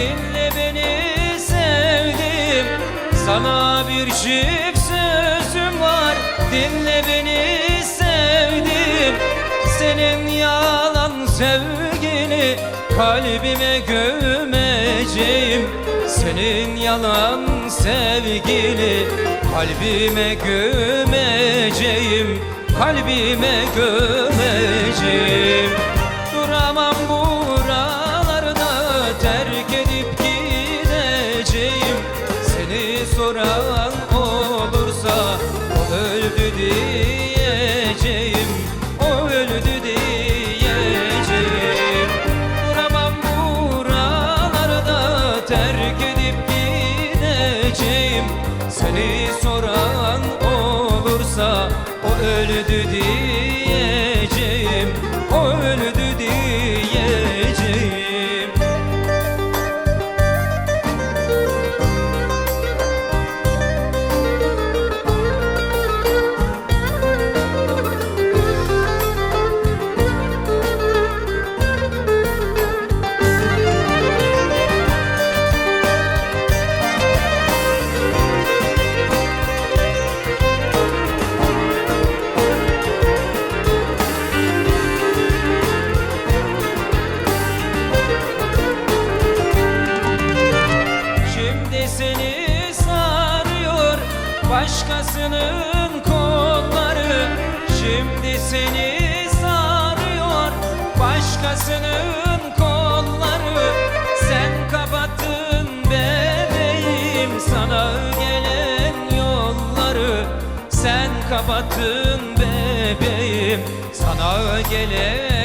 Dinle beni sevdim. Sana bir çift sözüm var. Dinle beni sevdim. Senin yalan sevgini Kalbime gömeceğim. Senin yalan sevgini Kalbime gömeceğim. Kalbime gömeceğim diyeceğim O öldü diyeceğim. Duramam buralarda terk edip gideceğim. Seni soran olursa o öldü diyeceğim seni sarıyor. Başkasının kolları Şimdi seni sarıyor. Başkasının kolları Sen kapattın bebeğim. Sana gelen yolları Sen kapattın bebeğim. Sana gelen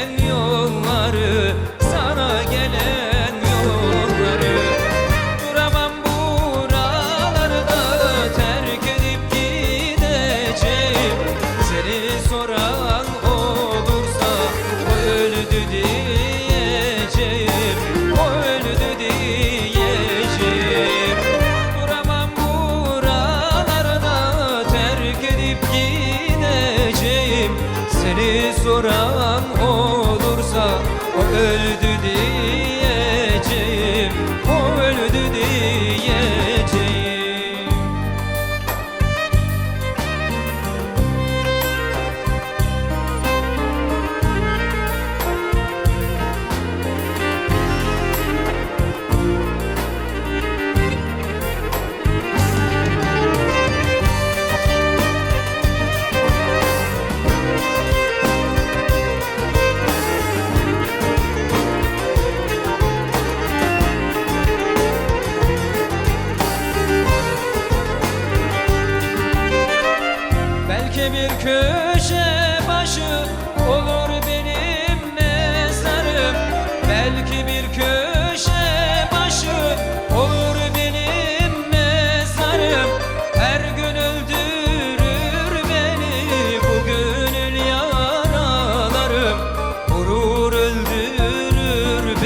soran olursa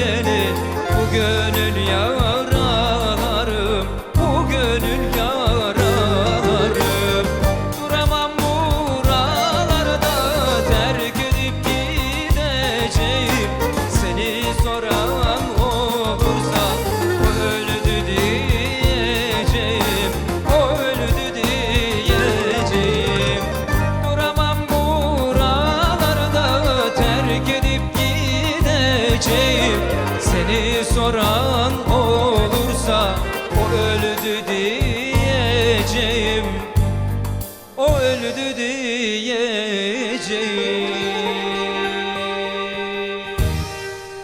beni bu gönül yaralarım Seni soran olursa o öldü diyeceğim. O öldü diyeceğim